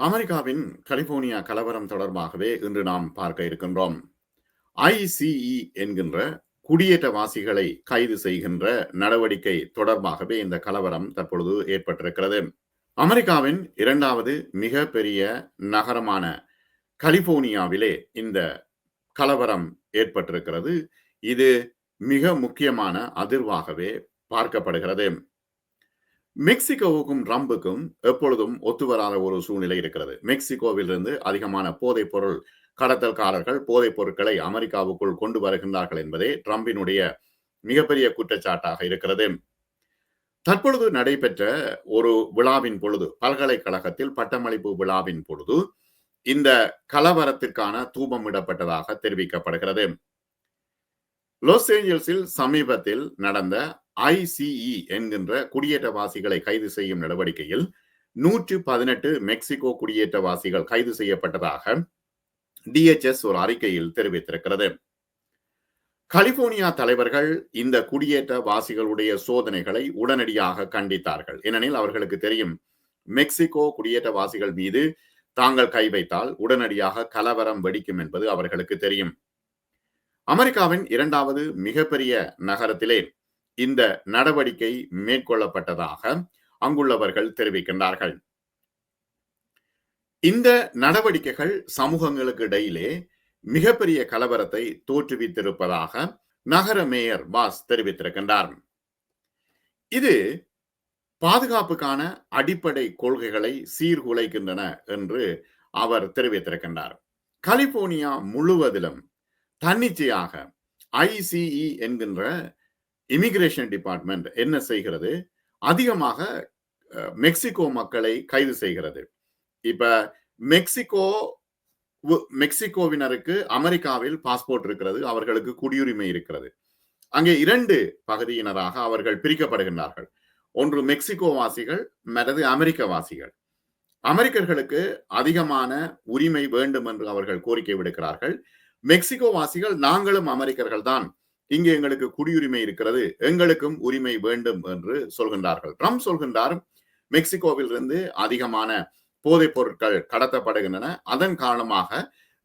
அமெரிக்காவின் கலிபோர்னியா கலவரம் தொடர்பாகவே இன்று நாம் பார்க்க இருக்கின்றோம். ஐசிஇ என்கின்ற குடியேற்றவாசிகளை கைது செய்கின்ற நடவடிக்கை தொடர்பாகவே இந்த கலவரம் தற்பொழுது ஏற்பட்டிருக்கிறது. அமெரிக்காவின் இரண்டாவது மிக பெரிய நகரமான கலிபோர்னியாவிலே இந்த கலவரம் ஏற்பட்டிருக்கிறது. இது மிக முக்கியமான அதிர்வாகவே பார்க்கப்படுகிறது. மெக்சிகோவுக்கும் ட்ரம்புக்கும் எப்பொழுதும் ஒத்துவராத ஒரு சூழ்நிலை இருக்கிறது. மெக்சிகோவிலிருந்து அதிகமான போதைப் பொருள் கடத்தல்காரர்கள் போதைப் பொருட்களை அமெரிக்காவுக்குள் கொண்டு வருகின்றார்கள் என்பதே ட்ரம்பினுடைய மிகப்பெரிய குற்றச்சாட்டாக இருக்கிறது. தற்பொழுது நடைபெற்ற ஒரு விழாவின் பொழுது பல்கலைக்கழகத்தில் பட்டமளிப்பு விழாவின் பொழுது இந்த கலவரத்திற்கான தூபம் இடப்பட்டதாக தெரிவிக்கப்படுகிறது. லாஸ் ஏஞ்சல்ஸில் சமீபத்தில் நடந்த ஐசிஇ என்கின்ற குடியேற்றவாசிகளை கைது செய்யும் நடவடிக்கையில் நூற்று பதினெட்டு மெக்சிகோ குடியேற்றவாசிகள் கைது செய்யப்பட்டதாக டிஎச்எஸ் ஒரு அறிக்கையில் தெரிவித்திருக்கிறது. கலிபோர்னியா தலைவர்கள் இந்த குடியேற்றவாசிகளுடைய சோதனைகளை உடனடியாக கண்டித்தார்கள். ஏனெனில் அவர்களுக்கு தெரியும் மெக்சிகோ குடியேற்றவாசிகள் மீது தாங்கள் கை வைத்தால் உடனடியாக கலவரம் வெடிக்கும் என்பது அவர்களுக்கு தெரியும். அமெரிக்காவின் இரண்டாவது மிகப்பெரிய நகரத்திலே இந்த நடவடிக்கை மேற்கொள்ளப்பட்டதாக அங்குள்ளவர்கள் தெரிவிக்கின்றார்கள். இந்த நடவடிக்கைகள் சமூகங்களுக்கு இடையிலே மிகப்பெரிய கலவரத்தை தோற்றுவித்திருப்பதாக நகர மேயர் பாஸ் தெரிவித்திருக்கின்றார். இது பாதுகாப்புக்கான அடிப்படை கொள்கைகளை சீர்குலைக்கின்றன என்று அவர் தெரிவித்திருக்கின்றார். கலிபோர்னியா முழுவதிலும் தன்னிச்சையாக ஐசிஇ என்கின்ற இமிகிரேஷன் டிபார்ட்மெண்ட் என்ன செய்கிறது? அதிகமாக மெக்சிகோ மக்களை கைது செய்கிறது. இப்ப மெக்சிகோ மெக்சிகோவினருக்கு அமெரிக்காவில் பாஸ்போர்ட் இருக்கிறது அவர்களுக்கு குடியுரிமை இருக்கிறது. அங்கே இரண்டு பகுதியினராக அவர்கள் பிரிக்கப்படுகின்றார்கள். ஒன்று மெக்சிகோ வாசிகள் மற்றது அமெரிக்க வாசிகள் அமெரிக்கர்களுக்கு அதிகமான உரிமை வேண்டும் என்று அவர்கள் கோரிக்கை விடுக்கிறார்கள். மெக்சிகோ வாசிகள் நாங்களும் அமெரிக்கர்கள் தான். இங்கே எங்களுக்கு குடியுரிமை இருக்கிறது எங்களுக்கும் உரிமை வேண்டும் என்று சொல்கின்றார்கள். ட்ரம்ப் சொல்கின்றார் மெக்சிகோவில் இருந்து அதிகமான போதைப் பொருட்கள் கடத்தப்படுகின்றன அதன் காரணமாக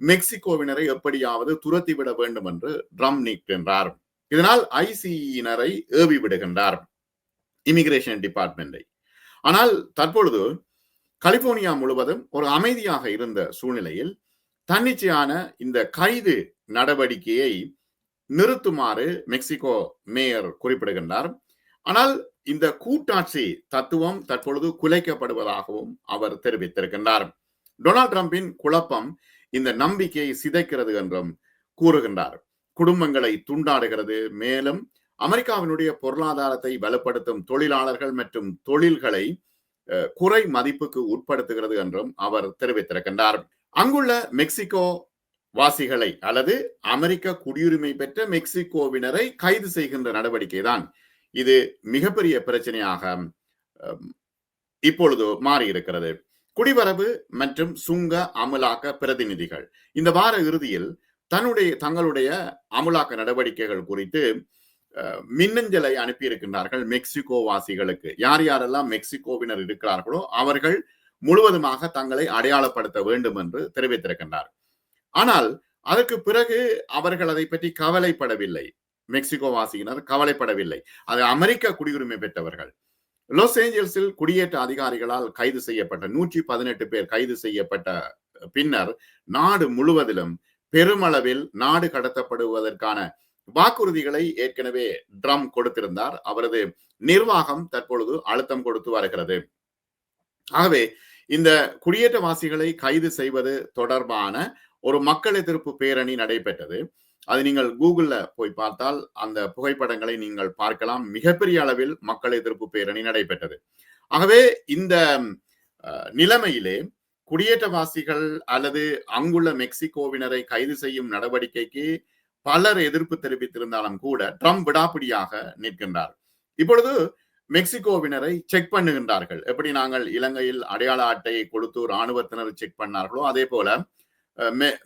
மெக்சிகோவினரை எப்படியாவது துரத்திவிட வேண்டும் என்று ட்ரம் நீக்கின்றார். இதனால் ஐசிஇனரை ஏவி விடுகின்றார் இமிகிரேஷன் டிபார்ட்மெண்டை ஆனால் தற்பொழுது கலிபோர்னியா முழுவதும் ஒரு அமைதியாக இருந்த சூழ்நிலையில் தன்னிச்சையான இந்த கைது நடவடிக்கையை நிறுத்துமாறு மெக்சிகோ மேயர் குறிப்பிடுகின்றார். ஆனால் இந்த கூட்டாட்சி தத்துவம் தற்பொழுது குலைக்கப்படுவதாகவும் அவர் தெரிவித்திருக்கின்றார். டொனால்ட் ட்ரம்பின் குழப்பம் இந்த நம்பிக்கையை சிதைக்கிறது என்றும் கூறுகின்றார். குடும்பங்களை துண்டாடுகிறது மேலும் அமெரிக்காவினுடைய பொருளாதாரத்தை வலுப்படுத்தும் தொழிலாளர்கள் மற்றும் தொழில்களை குறை மதிப்புக்கு உட்படுத்துகிறது என்றும் அவர் தெரிவித்திருக்கின்றார். அங்குள்ள மெக்சிகோ வாசிகளை அல்லது அமெரிக்க குடியுரிமை பெற்ற மெக்சிகோவினரை கைது செய்கின்ற நடவடிக்கை தான் இது மிகப்பெரிய பிரச்சனையாக இப்பொழுது மாறி இருக்கிறது குடிவரவு மற்றும் சுங்க அமலாக்க பிரதிநிதிகள். இந்த வார இறுதியில் தன்னுடைய தங்களுடைய அமலாக்க நடவடிக்கைகள் குறித்து மின்னஞ்சலை அனுப்பியிருக்கின்றார்கள் மெக்சிகோ வாசிகளுக்கு. யார் யாரெல்லாம் மெக்சிகோவினர் இருக்கிறார்களோ அவர்கள் முழுவதுமாக தங்களை அடையாளப்படுத்த வேண்டும் என்று தெரிவித்திருக்கின்றார். ஆனால் அதற்கு பிறகு அவர்கள் அதை பற்றி கவலைப்படவில்லை. மெக்சிகோ வாசியினர் கவலைப்படவில்லை. அது அமெரிக்க குடியுரிமை பெற்றவர்கள். லாஸ் ஏஞ்சல்ஸில் குடியேற்ற அதிகாரிகளால் கைது செய்யப்பட்ட நூற்றி பதினெட்டு பேர் கைது செய்யப்பட்ட பின்னர் நாடு முழுவதிலும் பெருமளவில் நாடு கடத்தப்படுவதற்கான வாக்குறுதிகளை ஏற்கனவே ட்ரம் கொடுத்திருந்தார். அவரது நிர்வாகம் தற்பொழுது அழுத்தம் கொடுத்து வருகிறது. ஆகவே இந்த குடியேற்றவாசிகளை கைது செய்வது தொடர்பான ஒரு மக்கள் எதிர்ப்பு பேரணி நடைபெற்றது. அது நீங்கள் கூகுள்ல போய் பார்த்தால் அந்த புகைப்படங்களை நீங்கள் பார்க்கலாம். மிகப்பெரிய அளவில் மக்கள் எதிர்ப்பு பேரணி நடைபெற்றது. ஆகவே இந்த நிலைமையிலே குடியேற்றவாசிகள் அல்லது அங்குள்ள மெக்சிகோவினரை கைது செய்யும் நடவடிக்கைக்கு பலர் எதிர்ப்பு தெரிவித்திருந்தாலும் கூட ட்ரம்ப் விடாப்பிடியாக நிற்கின்றார். இப்பொழுது மெக்சிகோவினரை செக் பண்ணுகின்றார்கள். எப்படி நாங்கள் இலங்கையில் அடையாள அட்டையை கொடுத்து ராணுவத்தினர் செக் பண்ணார்களோ அதே போல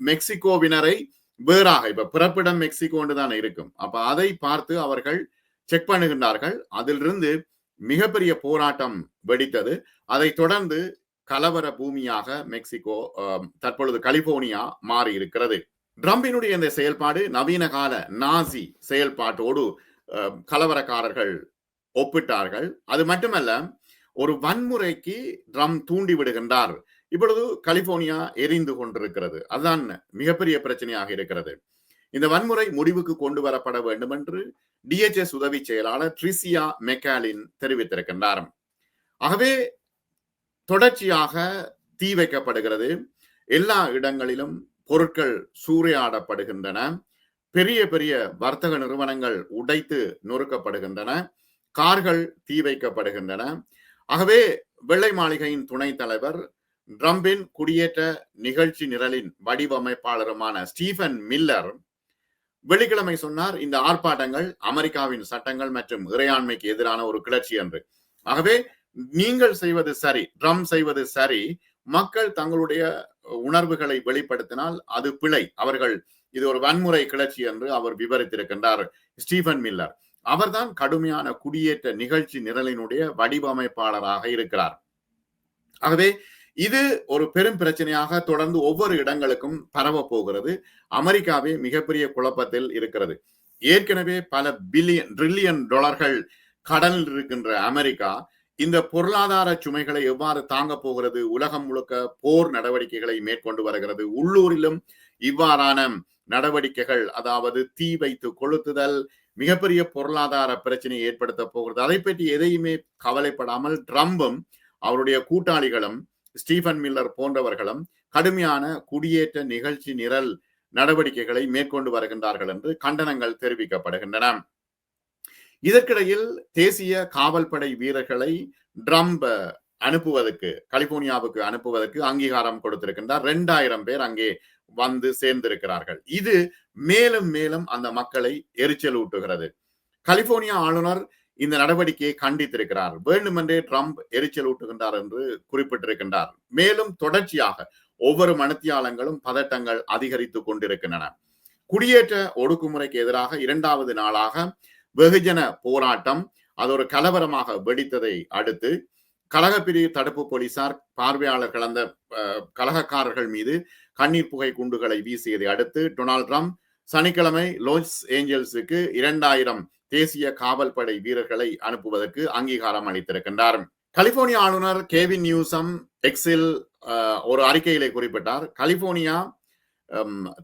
மெக்சிகோவினரை வேறாக இப்ப பிறப்பிடம் மெக்சிகோன்னு தான் இருக்கும். அப்ப அதை பார்த்து அவர்கள் செக் பண்ணுகின்றார்கள். அதிலிருந்து மிகப்பெரிய போராட்டம் வெடித்தது. அதை தொடர்ந்து கலவர பூமியாக மெக்சிகோ தற்பொழுது கலிபோர்னியா மாறி இருக்கிறது ட்ரம்பினுடைய இந்த செயல்பாடு நவீன கால நாசி செயல்பாட்டோடு கலவரக்காரர்கள் ஒப்பிட்டார்கள். அது மட்டுமல்ல ஒரு வன்முறைக்கு ட்ரம் தூண்டி விடுகின்றார் இப்பொழுது கலிபோர்னியா எரிந்து கொண்டிருக்கிறது. அதுதான் மிகப்பெரிய பிரச்சனையாக இருக்கிறது. இந்த வன்முறை முடிவுக்கு கொண்டு வரப்பட வேண்டும் என்று டிஎச்எஸ் உதவி செயலாளர் ட்ரிசியா மெக்காலின் தெரிவித்திருக்கின்றார். ஆகவே தொடர்ச்சியாக தீ வைக்கப்படுகிறது. எல்லா இடங்களிலும் பொருட்கள் சூறையாடப்படுகின்றன. பெரிய பெரிய வர்த்தக நிறுவனங்கள் உடைத்து நொறுக்கப்படுகின்றன. கார்கள் தீ வைக்கப்படுகின்றன. ஆகவே வெள்ளை மாளிகையின் துணைத் தலைவர் ட்ரம்பின் குடியேற்ற நிகழ்ச்சி நிரலின் வடிவமைப்பாளருமான ஸ்டீஃபன் மில்லர் வெள்ளிக்கிழமை சொன்னார் இந்த ஆர்ப்பாட்டங்கள் அமெரிக்காவின் சட்டங்கள் மற்றும் இறையாண்மைக்கு எதிரான ஒரு கிளர்ச்சி என்று. ஆகவே நீங்கள் செய்வது சரி ட்ரம் செய்வது சரி மக்கள் தங்களுடைய உணர்வுகளை வெளிப்படுத்தினால் அது பிழை. அவர்கள் இது ஒரு வன்முறை கிளர்ச்சி என்று அவர் விவரித்திருக்கின்றார் ஸ்டீஃபன் மில்லர். அவர்தான் கடுமையான குடியேற்ற நிகழ்ச்சி நிரலினுடைய வடிவமைப்பாளராக இருக்கிறார். ஆகவே இது ஒரு பெரும் பிரச்சனையாக தொடர்ந்து ஒவ்வொரு இடங்களுக்கும் பரவ போகிறது. அமெரிக்காவே மிகப்பெரிய குழப்பத்தில் இருக்கிறது. ஏற்கனவே பல பில்லியன் ட்ரில்லியன் டாலர்கள் கடலில் இருக்கின்ற அமெரிக்கா இந்த பொருளாதார சுமைகளை எவ்வாறு தாங்க போகிறது? உலகம் முழுக்க போர் நடவடிக்கைகளை மேற்கொண்டு வருகிறது. உள்ளூரிலும் இவ்வாறான நடவடிக்கைகள் அதாவது தீ வைத்து கொளுத்துதல் மிகப்பெரிய பொருளாதார பிரச்சனையை ஏற்படுத்த போகிறது. அதை பற்றி எதையுமே கவலைப்படாமல் ட்ரம்பும் அவருடைய கூட்டாளிகளும் ஸ்டீஃபன் மில்லர் போன்றவர்களும் கடுமையான குடியேற்ற நிகழ்ச்சி நிரல் நடவடிக்கைகளை மேற்கொண்டு வருகின்றார்கள் என்று கண்டனங்கள் தெரிவிக்கப்படுகின்றன. இதற்கிடையில் தேசிய காவல்படை வீரர்களை ட்ரம்ப் அனுப்புவதற்கு கலிபோர்னியாவுக்கு அனுப்புவதற்கு அங்கீகாரம் கொடுத்திருக்கின்றார். ரெண்டாயிரம் பேர் அங்கே வந்து சேர்ந்திருக்கிறார்கள். இது மேலும் மேலும் அந்த மக்களை எரிச்சல் ஊட்டுகிறது கலிபோர்னியா ஆளுநர் இந்த நடவடிக்கையை கண்டித்திருக்கிறார். வேண்டுமென்றே ட்ரம்ப் எரிச்சல் ஊட்டுகின்றார் என்று குறிப்பிட்டிருக்கின்றார். மேலும் தொடர்ச்சியாக ஒவ்வொரு மனத்தியாளங்களும் பதட்டங்கள் அதிகரித்துக் கொண்டிருக்கின்றன. குடியேற்ற ஒடுக்குமுறைக்கு எதிராக இரண்டாவது நாளாக வெகுஜன போராட்டம் அது ஒரு கலவரமாக வெடித்ததை அடுத்து கழகப்பிரிவு தடுப்பு போலீசார் பார்வையாளர் கலந்த கலகக்காரர்கள் மீது கண்ணீர் புகை குண்டுகளை வீசியதை அடுத்து டொனால்ட் ட்ரம்ப் சனிக்கிழமை லோஸ் ஏஞ்சல்ஸுக்கு இரண்டாயிரம் தேசிய காவல்படை வீரர்களை அனுப்புவதற்கு அங்கீகாரம் அளித்திருக்கின்றார். கலிபோர்னியா ஆளுநர் கேவின் நியூசம் எக்ஸில் ஒரு அறிக்கையிலே குறிப்பிட்டார் கலிபோர்னியா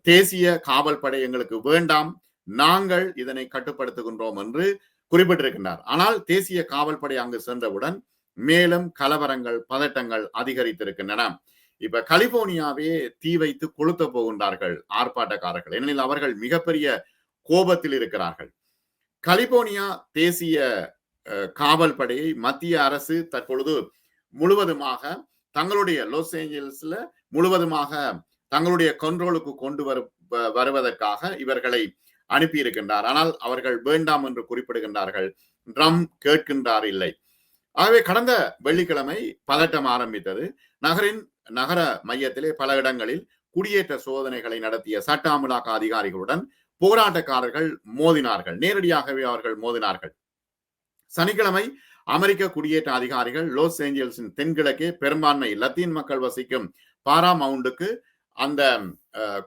தேசிய காவல்படை எங்களுக்கு வேண்டாம் நாங்கள் இதனை கட்டுப்படுத்துகின்றோம் என்று குறிப்பிட்டிருக்கின்றார். ஆனால் தேசிய காவல்படை அங்கு சென்றவுடன் மேலும் கலவரங்கள் பதட்டங்கள் அதிகரித்திருக்கின்றன. இப்ப கலிபோர்னியாவே தீ வைத்து கொளுத்த போகின்றார்கள் ஆர்ப்பாட்டக்காரர்கள். ஏனெனில் அவர்கள் மிகப்பெரிய கோபத்தில் இருக்கிறார்கள். கலிபோர்னியா தேசிய காவல் படையை மத்திய அரசு தற்பொழுது முழுவதுமாக தங்களுடைய லாஸ் ஏஞ்சல்ஸ்ல முழுவதுமாக தங்களுடைய கண்ட்ரோலுக்கு கொண்டு வரு வருவதற்காக இவர்களை அனுப்பியிருக்கின்றார். ஆனால் அவர்கள் வேண்டாம் என்று குறிப்பிடுகின்றார்கள். ட்ரம் கேட்கின்றார் இல்லை. ஆகவே கடந்த வெள்ளிக்கிழமை பதட்டம் ஆரம்பித்தது. நகரின் நகர மையத்திலே பல இடங்களில் குடியேற்ற சோதனைகளை நடத்திய சட்ட அமலாக்க அதிகாரிகளுடன் போராட்டக்காரர்கள் மோதினார்கள். நேரடியாகவே அவர்கள் மோதினார்கள். சனிக்கிழமை அமெரிக்க குடியேற்ற அதிகாரிகள் லோஸ் ஏஞ்சல்ஸின் தென்கிழக்கே பெரும்பான்மை லத்தீன் மக்கள் வசிக்கும் பாரா மவுண்டுக்கு அந்த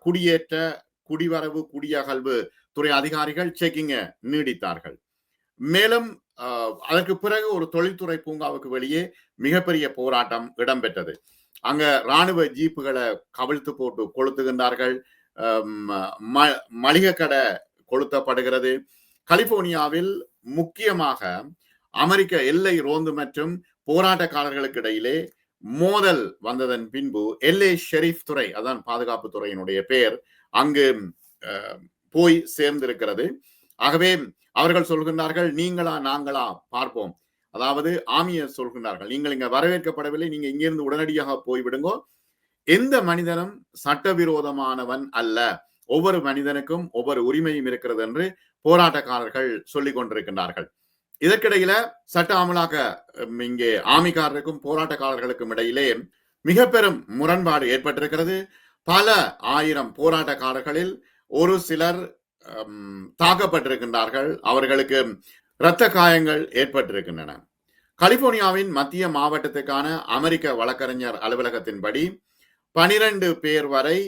குடியேற்ற குடிவரவு குடியகல்வு துறை அதிகாரிகள் செக்கிங்க நீடித்தார்கள். மேலும் அதற்கு பிறகு ஒரு தொழில்துறை பூங்காவுக்கு வெளியே மிகப்பெரிய போராட்டம் இடம்பெற்றது. அங்க ராணுவ ஜீப்புகளை கவிழ்த்து போட்டு கொளுத்துகின்றார்கள். மளிகை கடை கொளுத்தப்படுகிறது. கலிபோர்னியாவில் முக்கியமாக அமெரிக்க எல்லை ரோந்து மற்றும் போராட்டக்காரர்களுக்கு இடையிலே மோதல் வந்ததன் பின்பு எல்ஏ ஷெரீப் துறை அதான் பாதுகாப்பு துறையினுடைய பெயர் அங்கு போய் சேர்ந்திருக்கிறது. ஆகவே அவர்கள் சொல்கின்றார்கள் நீங்களா நாங்களா? பார்ப்போம். அதாவது ஆமியர் சொல்கின்றார்கள் நீங்கள் இங்க வரவேற்கப்படவில்லை நீங்க இங்கிருந்து உடனடியாக போய்விடுங்கோ. எந்த மனிதனும் சட்டவிரோதமானவன் அல்ல. ஒவ்வொரு மனிதனுக்கும் ஒவ்வொரு உரிமையும் இருக்கிறது என்று போராட்டக்காரர்கள் சொல்லிக் கொண்டிருக்கின்றார்கள். இதற்கிடையில சட்ட அமலாக்க இங்கே ஆமிக்காரருக்கும் போராட்டக்காரர்களுக்கும் இடையிலே மிக பெரும் முரண்பாடு ஏற்பட்டிருக்கிறது. பல ஆயிரம் போராட்டக்காரர்களில் ஒரு சிலர் தாக்கப்பட்டிருக்கின்றார்கள். அவர்களுக்கு இரத்த காயங்கள் ஏற்பட்டிருக்கின்றன. கலிபோர்னியாவின் மத்திய மாவட்டத்துக்கான அமெரிக்க வழக்கறிஞர் அலுவலகத்தின்படி பனிரெண்டு பேர் வரை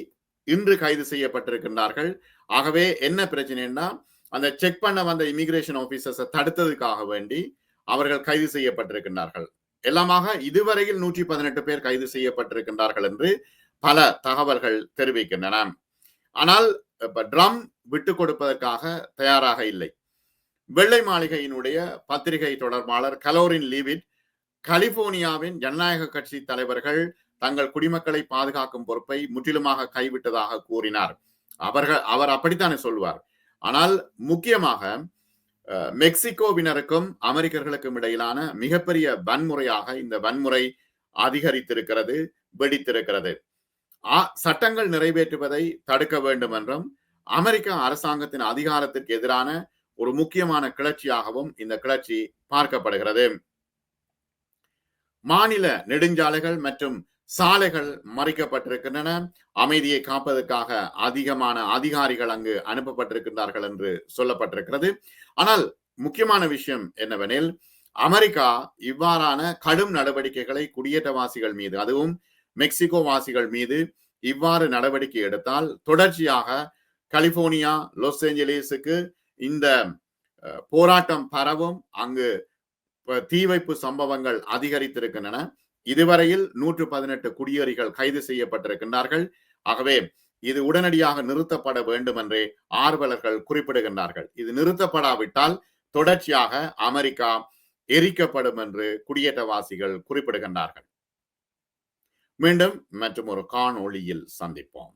இன்று கைது செய்யப்பட்டிருக்கின்றார்கள். ஆகவே என்ன பிரச்சனைன்னா அந்த செக் பண்ண வந்த இமிகிரேஷன் ஆபீசர்ஸை தடுத்ததுக்காக வேண்டி அவர்கள் கைது செய்யப்பட்டிருக்கின்றார்கள். எல்லாமாக இதுவரையில் நூற்றி பதினெட்டு பேர் கைது செய்யப்பட்டிருக்கின்றார்கள் என்று பல தகவல்கள் தெரிவிக்கின்றன. ஆனால் இப்ப ட்ரம் விட்டு கொடுப்பதற்காக தயாராக இல்லை. வெள்ளை மாளிகையினுடைய பத்திரிகை தொடர்பாளர் கலோரின் லீவிட் கலிபோர்னியாவின் ஜனநாயக கட்சி தலைவர்கள் தங்கள் குடிமக்களை பாதுகாக்கும் பொறுப்பை முற்றிலுமாக கைவிட்டதாக கூறினார். அவர்கள் அவர் அப்படித்தானே சொல்வார். ஆனால் முக்கியமாக மெக்சிகோவினருக்கும் அமெரிக்கர்களுக்கும் இடையிலான மிகப்பெரிய வன்முறையாக இந்த வன்முறை அதிகரித்திருக்கிறது வெடித்திருக்கிறது. சட்டங்கள் நிறைவேற்றுவதை தடுக்க வேண்டும் என்றும் அமெரிக்க அரசாங்கத்தின் அதிகாரத்திற்கு எதிரான ஒரு முக்கியமான கிளர்ச்சியாகவும் இந்த கிளர்ச்சி பார்க்கப்படுகிறது. மாநில நெடுஞ்சாலைகள் மற்றும் சாலைகள் மறைக்கப்பட்டிருக்கின்றன. அமைதியை காப்பதற்காக அதிகமான அதிகாரிகள் அங்கு அனுப்பப்பட்டிருக்கின்றார்கள் என்று சொல்லப்பட்டிருக்கிறது. ஆனால் முக்கியமான விஷயம் என்னவெனில் அமெரிக்கா இவ்வாறான கடும் நடவடிக்கைகளை குடியேற்றவாசிகள் மீது அதுவும் மெக்சிகோ வாசிகள் மீது இவ்வாறு நடவடிக்கை எடுத்தால் தொடர்ச்சியாக கலிபோர்னியா லாஸ் ஏஞ்சலிஸுக்கு இந்த போராட்டம் பரவும். அங்கு தீ வைப்பு சம்பவங்கள் அதிகரித்திருக்கின்றன. இதுவரையில் நூற்று பதினெட்டு குடியேறிகள் கைது செய்யப்பட்டிருக்கின்றார்கள். ஆகவே இது உடனடியாக நிறுத்தப்பட வேண்டும் என்றே ஆர்வலர்கள் குறிப்பிடுகின்றார்கள். இது நிறுத்தப்படாவிட்டால் தொடர்ச்சியாக அமெரிக்கா எரிக்கப்படும் என்று குடியேற்றவாசிகள் குறிப்பிடுகின்றார்கள். மீண்டும் மற்றும் ஒரு காணொளியில் சந்திப்போம்.